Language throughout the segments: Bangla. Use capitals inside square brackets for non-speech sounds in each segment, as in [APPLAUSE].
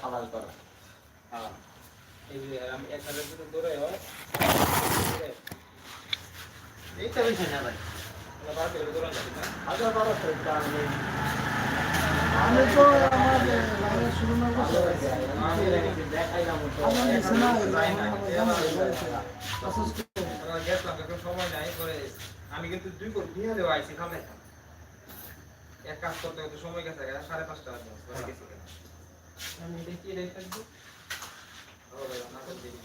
খালাস করা। হ্যাঁ। এই যে আমি এক হাজার হয় এইটা বেশি না ভাই। হাজার বারো তো আমার শুরু না দেখাইলাম সময় নাই। করে আমি কিন্তু দুই করে দুই হাজার আইসি খামে এক কাজ করতে করতে সময় গেছে সাড়ে পাঁচটা গেছি আমি দেখি। রেট থাকব ও ভাই না করে দিই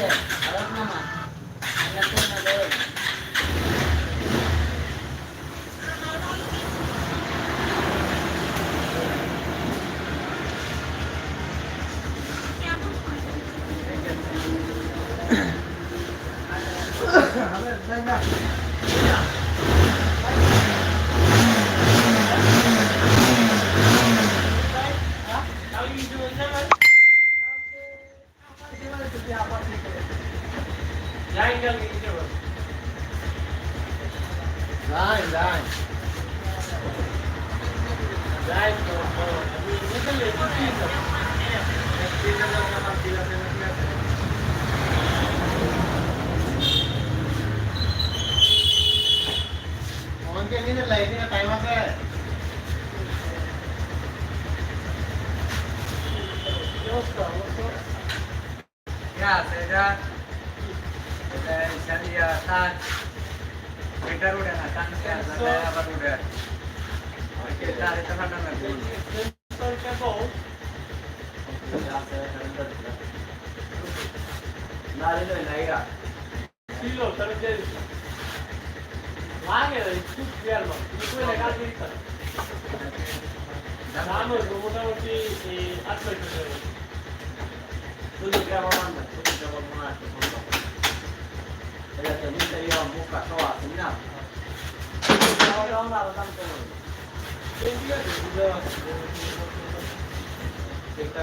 Yeah. আমাকে নিয়ে লাইনে টাইম আছে Ya, saya saya saya মোটামুটি আট ছয় মনে আছে এটা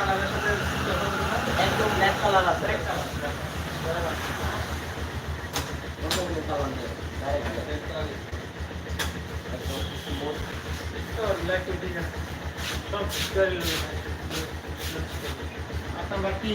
কালারের সাথে একদম ব্ল্যাক কালার আছে আপনার বাকি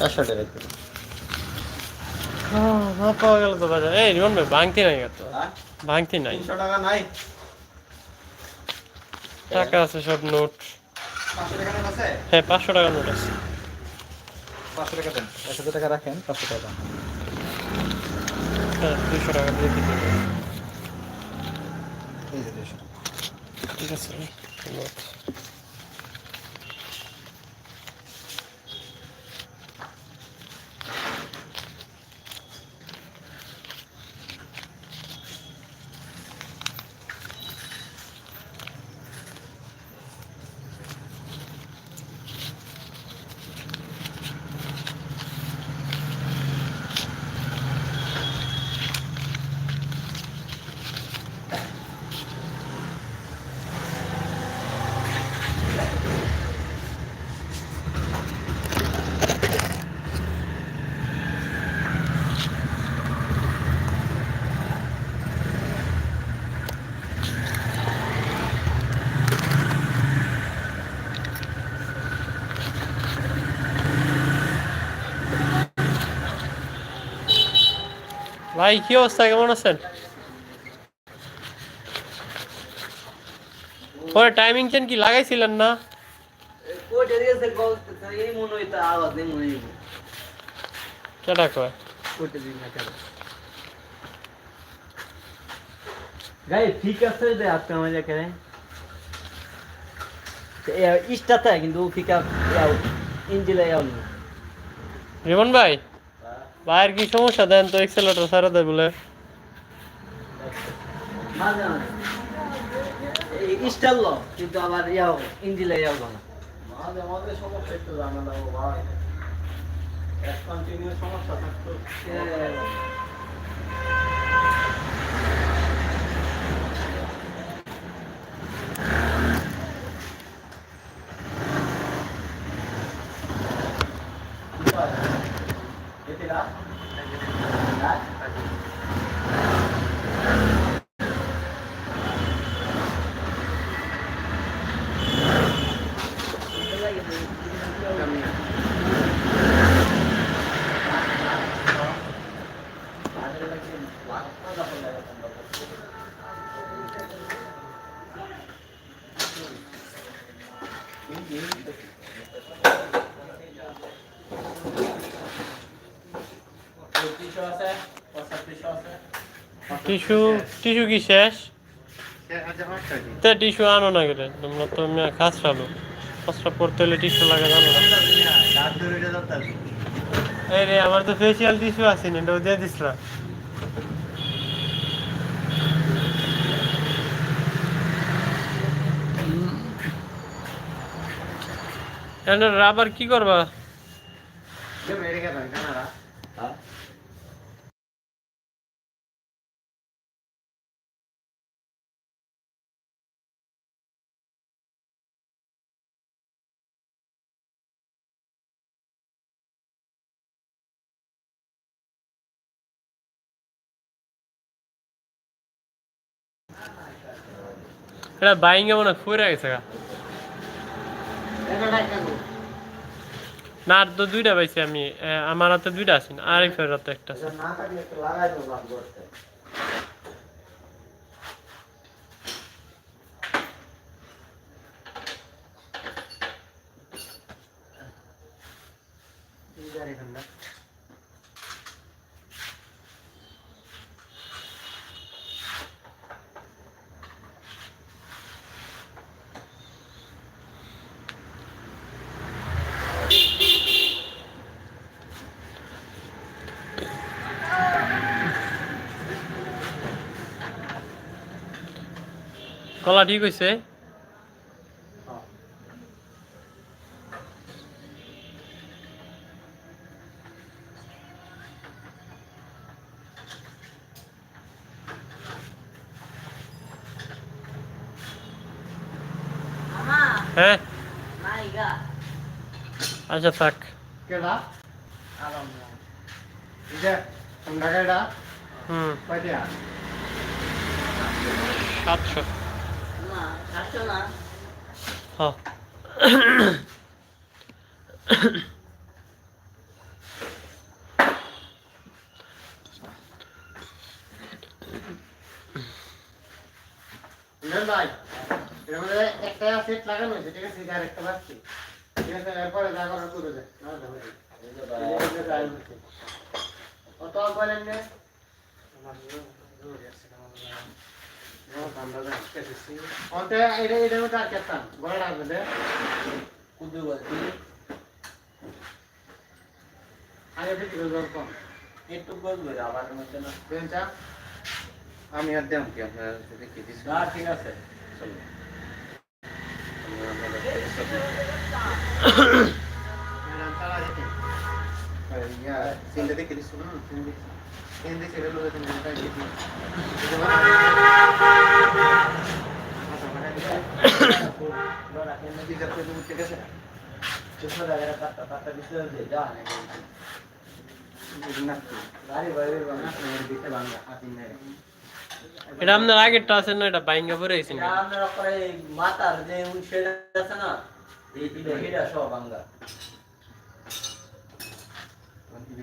চারশো টাকা পাওয়া গেল তো বাজার। এই রিমন ভাই ভাঙতি নাই এত। হ্যাঁ? ভাঙতি নাই। টাকা নাই। টাকা আছে সব নোট। হ্যাঁ পাঁচশো টাকা নোট আছে। টাকা একশো টাকা রাখেন পাঁচশো টাকা দেন। হ্যাঁ দুশো টাকা দিয়ে দিতে ঠিক আছে নোট। ভাই কি অবস্থা কেমন আছেন পরে টাইমিং চেন কি লাগাইছিলেন না কোটে দিয়েছে গল্প এই মনে হইতো আওয়াজ নেই মনে হইতো কেটা কয় কোটে দিন না কেন গাই ঠিক আছে দে আপনি আমাদের কেন ইস্টাতে কিন্তু ফিকা ইঞ্জিলে যাও রিমন ভাই ভাইয়ের কি সমস্যা? দেন তো এক্সেলেটার সারা দেয় বলে। মাঝে মাঝে। ইস্টাল কিন্তু আবার ইয়াও ইঞ্জিলে যাও না। মাঝে মাঝে সমস্যা একটু জানা ভাই। এক কন্টিনিউ সমস্যা থাকতো। টিস্যু টিস্যু কি শেষ? তে টিস্যু আনো না গেলে, তোমরা তো খাস চালু খসড়া পড়তে হলে টিস্যু লাগে, জানো না। এই রে, আমার তো ফেসিয়াল টিস্যু আছে না, এটাও দিয়ে দিস এখানে রাবার কি করবা? এটা বাইং এমন ফুরে গেছে গা। না তো দুইটা পাইছি আমি আমার হাতে দুইটা আছে না আরিফের হাতে একটা আছে। গলা ঠিক হয়েছে হ্যাঁ। আচ্ছা থাক। কেডা? এই যে তোমরা কেডা? হুম। কয়টা? সাতশো। হ্যাঁ ভাই এর মধ্যে একটা সেট লাগানো হয়েছে ঠিক আছে আর একটা ঠিক আছে এরপরে যা করার করে দেয় না ভাই কত বলেন নে অন্তে এটা এটার মধ্যে আর কেতাম গড়া আসবে কুদু বলছি আগে বিক্রি করবেন কম একটু বলবে আবার মধ্যে না। বেঞ্চা আমি আর দেম কি আপনার দেখি দিছি? না ঠিক আছে। চলো। [COUGHS] না না এটা আপনার আগেরটা আছে না এটা বাইঙ্গা পরে গেছে এটা আমরা পরে মাতার যে উনশেড আছে না এই তিনটা হেডা সব বাংলা আমি কি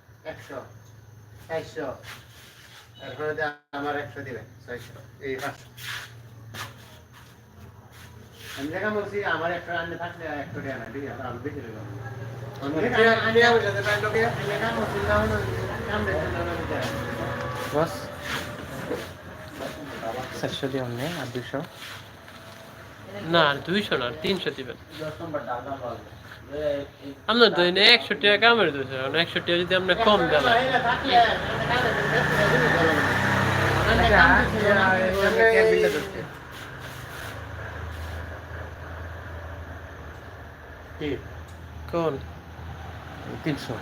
একশো চারশো তারপরে যে আমার একশো দিবেন ছয়শো। এই পাঁচশো। আমি দেখা বলছি আমার একটা রান্না থাকলে একশো টাকা না আর আমি বেশি দিলাম বস। চারশো দিয়ে অন্য আর দুশো না দুইশো না তিনশো দিবেন। দশ নম্বর ডাল তো এনে একশো টাকা কামের দিয়েছে একশো টাকা যদি আমরা কম দেন কোন? তিনশো।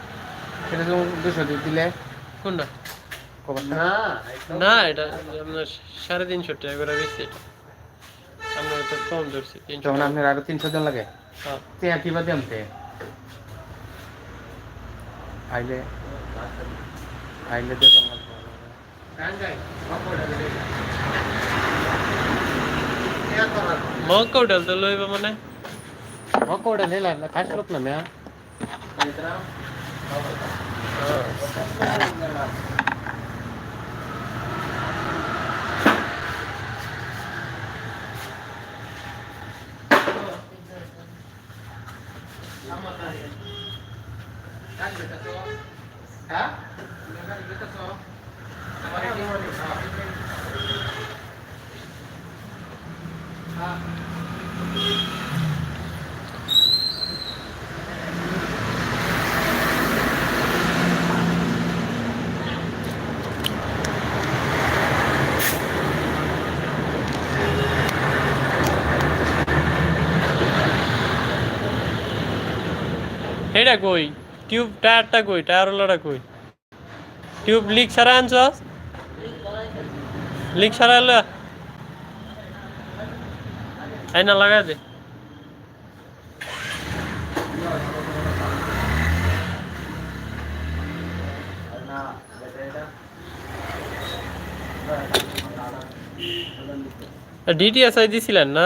সেটা তো দুশো দিয়ে দিলে? কোনটা না? না এটা আপনার সাড়ে তিনশো টাকা করে বেশি এটা। আমরা তো কম ধরছি তিনশো আপনার আরও তিনশো জন লাগে। হ্যাঁ। তে কি বাদে আমতে আইলে আইলে দেখো মগ কৌটাল তো লইব মানে মকোড়া লেলা খাস লোক না মেয়া হ্যাঁ এটা কই? টিউব টায়ারটা কই? টায়ারওয়ালাটা কই? টিউব লিক ছাড়া আনছস? লিক ছাড়া এলো আইনা লাগাই দে। এটা ডিটিএসআই দিছিলেন না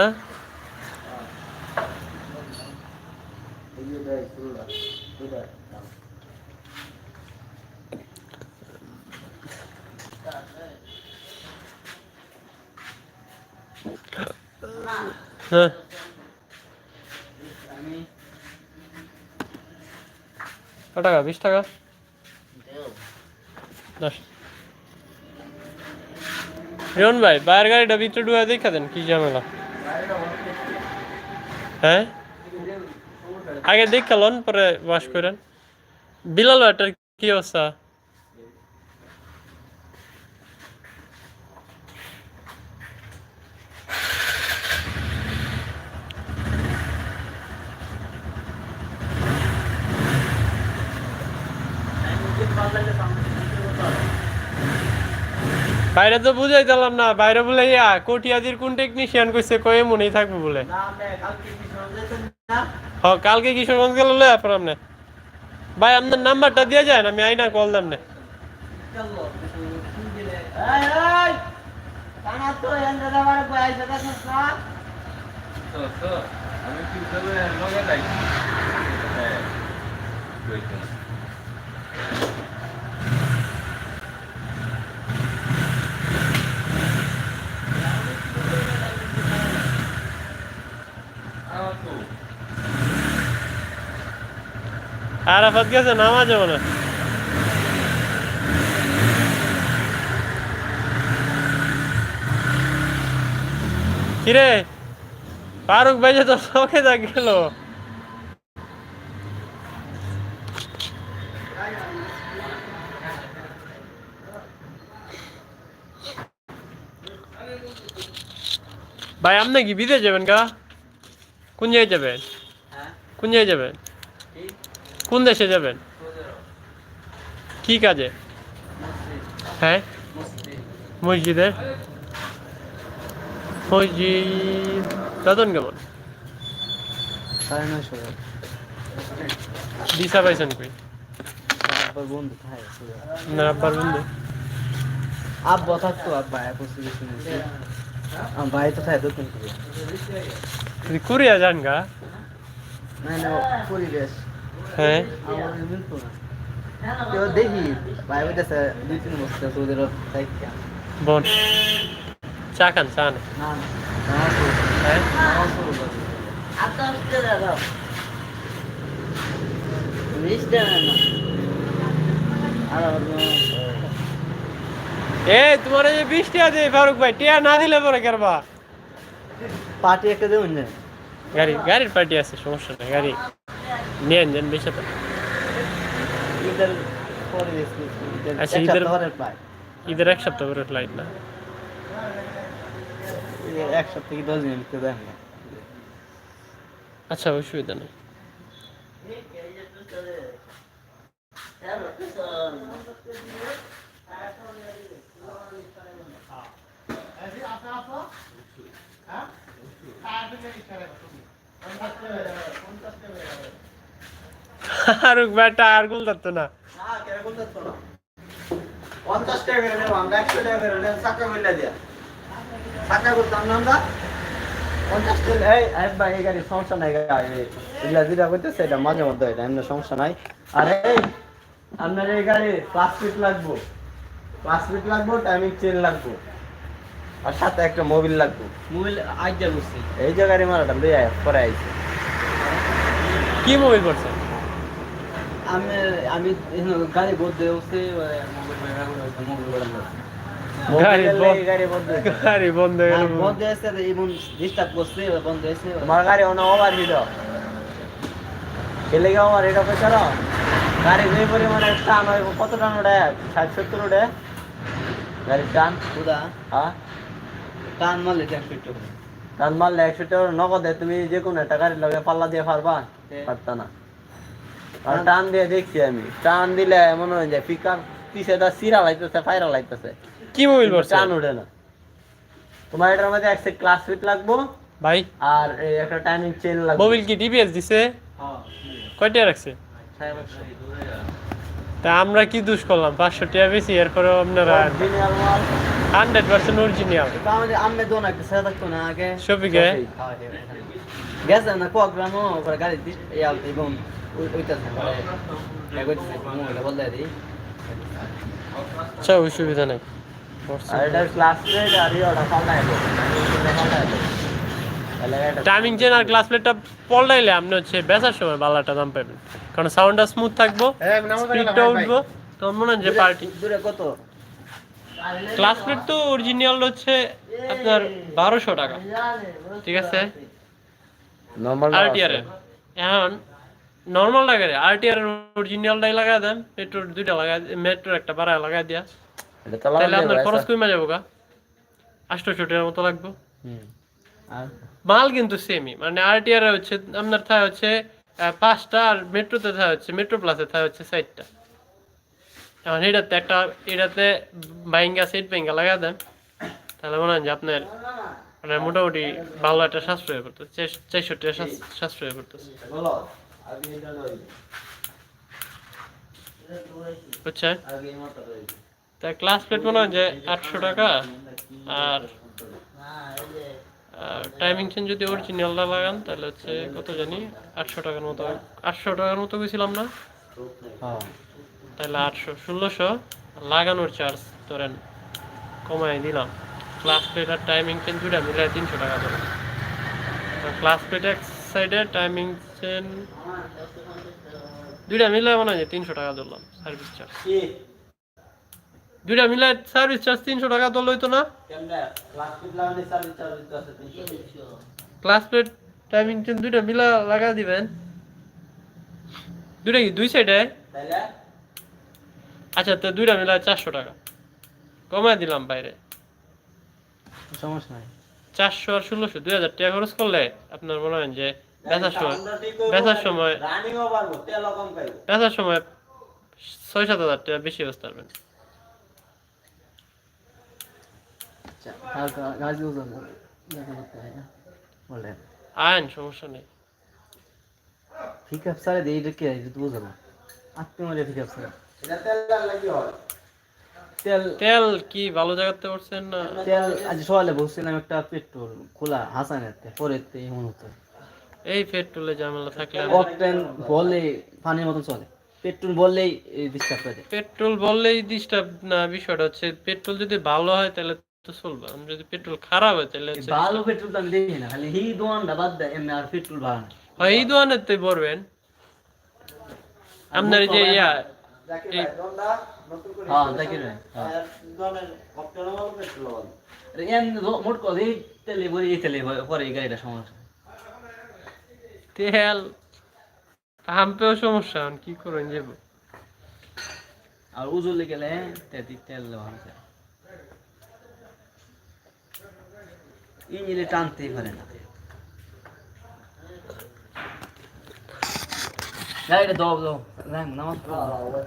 এই যে দেয় শুরুটা এটা হ্যাঁ আমি কত টাকা বিশ টাকা? দশ। রিয়ন ভাই, বাইরের গাড়িটা ভিতরে ডুয়া দেখা দেন, কি ঝামেলা? হ্যাঁ? আগে দেখালন পরে ওয়াশ করেন। বিলাল ভাইটার কি অবস্থা? বাইরে তো বুঝাই দিলাম না বাইরে বলে ইয়া কটিয়াদির কোন টেকনিশিয়ান কইছে? কয়ে মনেই থাকবে বলে। না কালকে কি শোনা না। হ কালকে কিশোরগঞ্জ গেল লয় আপনার আপনি ভাই আপনার নাম্বারটা দিয়ে যায় আমি আইনা কল দাম না। চলো কি দিলে এই এই কানা তো এন্ডা দাবার পয়সা দেখছ না আমি কি লগে যাই আরাফাত গেছে নামাজে মনে। কিরে ফারুক ভাই তোর শখে যা গেল ভাই আপনি কি বিদেশ যাবেন গা? কোন জায়গায় যাবেন? হ্যাঁ। কোন জায়গায় যাবেন? কোন দেশে যাবেন? কি কাজে? হ্যাঁ? মসজিদের মসজিদ। বেতন কেমন? দিশা পাইছেন কই? না আব্বার বন্ধু। আব্বা থাকতো আব্বা বসে ভাই তো থাকে দক্ষিণ কুরিয়া। যান গা? না হ্যাঁ দেখি ভাই বলতেছে দুই তিন বছর তোদের দায়িত্ব বোন চা খান চা না হ্যাঁ এ তোমার এই বিশ টাকা দে ফারুক ভাই টিয়া না দিলে পরে করবা পার্টি একটা দেবেন গাড়ি গাড়ির পার্টি আছে সমস্যা নেই গাড়ি নিয়ে যান বেশি আচ্ছা, এক ঈদের- ঈদের এক সপ্তাহ করে ফ্লাইট না? এক সপ্তাহ কি দশ দিন দেন না। আচ্ছা অসুবিধা নেই। ফারুক টায়ার গুল ধরতো না? পঞ্চাশ টাকা করে নেব একশো টাকা করে নেব চাকা মিলে দিয়া। চাকা করতাম না আমরা? পঞ্চাশ টাকা এই আরে ভাই এই গাড়ি সমস্যা নাই এগুলা যেটা করতেছে এটা মাঝে মধ্যে এটা এমনি সমস্যা নাই। আর এই আপনার এই গাড়ি লাগবো। লাগবো টাইমিং চেন লাগবো। আর সাথে একটা মোবিল লাগবো। করছি। এই যে গাড়ি মারাটা লই আয় পরে আইছে। কি মোবাইল করছে? আমি আমি গাড়ি গাড়ি বন্ধ- গাড়ি বদলে গাড়ি বন্ধ হয়ে বন্ধ হয়েছে এমন ডিস্টার্ব করছে বন্ধ হয়েছে তোমার গাড়ি অন ওভার হিট খেলে গিয়ে ওভার হিট হবে গাড়ি যে পরিমাণে টান হয় কত টান ওঠে ষাট সত্তর ওঠে গাড়ির টান? হ্যাঁ? টান মারলে একশো টান মারলে একশো টাকা নগদে তুমি যে কোনো একটা গাড়ির লগে পাল্লা দিয়ে পারবা পারতা না। আর টান দিয়ে দেখছি আমি। টান দিলে মনে হয় যে পিকার পিছেটা সিরা লাইতেছে ফাইরা লাইতেছে। কি মোবাইল করছে টান ওঠে না। তোমার এটার মধ্যে একটা ক্লাস ফিট লাগবো। ভাই। আর এই একটা টাইমিং চেন লাগবে। মোবাইল কি ডিপিএস দিছে? কয়টা রাখছে? তা আমরা কি দুষ করলাম? পাঁচশো টাকা বেশি এরপরেও আপনারা হান্ড্রেড পার্সেন্ট অরিজিনাল আম্মে দোন একটা সেটা থাকতো না আগে। শফিকে? গেছে না কোয়া গ্রামও গাড়ি দিস এবং ওই- আচ্ছা অসুবিধা নেই টাইমিং চেন আর ক্লাস প্লেটটা পল্টাইলে আপনি হচ্ছে বেচার সময় বালাটা দাম পাবেন কারণ সাউন্ডটা স্মুথ থাকব স্পিডটা উঠবো তখন মনে হয় যে পার্টি কত? ক্লাস প্লেট তো অরিজিনাল হচ্ছে আপনার বারোশো টাকা। ঠিক আছে? এখন নর্মাল লাগাই আরটিআর এর অরিজিনালটাই লাগাই দেন। মেট্রোর দুইটা লাগাই মেট্রোর একটা বাড়ায় লাগাই দিয়া। এটা তাহলে আপনার খরচ কমে যাব গা। আটশোশো টাকার মতো লাগবে। হুম। আর? মাল কিন্তু সেমই মানে আরটিআর হচ্ছে আপনার থা হচ্ছে পাঁচটা আর মেট্রোতে থা হচ্ছে মেট্রো প্লাসে থা হচ্ছে চারটা। এখন এটাতে একটা এটাতে বাইঙ্গা সেট বাইঙ্গা লাগা দেন। তাহলে মনে হয় যে আপনার মানে মোটামুটি ভালো একটা সাশ্রয় করতেছে চারশো টাকা সাশ্রয়- করতেছে। বুঝছেন লই তা ক্লাস প্লেট মনে হয় যে আটশো টাকা আর টাইমিং চেঞ্জ যদি অরিজিনালটা লাগান তাহলে হচ্ছে কত জানি? আটশো টাকার মতো। আটশো টাকার মতো গেছিলাম না? হ্যাঁ। তাহলে আটশো ষোলোশো। লাগানোর চার্জ ধরেন কমাই দিলাম। ক্লাস প্লেট আর টাইমিং চেন দুটা মিলে তিনশো টাকা ধরেন ক্লাস প্লেট এক সাইডে টাইমিং চেন দুইটা মিলে মনে হয় তিনশো টাকা ধরলাম সার্ভিস চার্জ দুইটা মিলে সার্ভিস চার্জ তিনশো টাকা ধরলে হইতো না? ক্লাস ফিট লাগানি সার্ভিস চার্জ দিতে আছে 300 ক্লাস প্লেট টাইমিং চেন দুইটা মিলা লাগা দিবেন। দুইটা কি দুই সাইডে আচ্ছা তো দুইটা মিলা চারশো টাকা। কমায় দিলাম বাইরে। সমস্যা নাই। চারশো আর ষোলোশো দুই হাজার টাকা খরচ করলে আপনার মনে হয় যে বেচার সময় বেচার সময় বেচার ছয় সাত হাজার টাকা বেশি পারবেন আচ্ছা আইন সমস্যা নেই। এটা তো মারে তেল তেল কি ভালো জায়গাতে করছেন না? তেল আজ সকালে বসছিলাম একটা পেট্রোল খোলা হাসানের পরে এমন হতো। এই পেট্রোলে ঝামেলা থাকলে অকটেন বললে পানির মতন চলে। পেট্রোল বললেই ডিস্টার্ব করে পেট্রোল বললেই ডিস্টার্ব না বিষয়টা হচ্ছে পেট্রোল যদি ভালো হয় তাহলে তো চলবে। আর যদি পেট্রোল খারাপ হয় তাহলে ভালো পেট্রোল তো আমি দেখি না খালি হি দোয়ানটা বাদ দেয় এমনি আর পেট্রোল ভালো না। হয় এই দোকানের তো পড়বেন আপনার এই যে ইয়া হ্যাঁ জাকির ভাই হ্যাঁ। পেট্রোল বল মোট কথা এই তেলে বলি এই তেলে পরে এই গাড়িটা সমস্যা। তেল পাম্পেও সমস্যা এখন কি করেন যাব? আর উজলে গেলে তেল দেওয়া হয়েছে। ইঞ্জিনে টানতেই পারে না। গাড়িটা দাও দাও নামাজ পড়ো।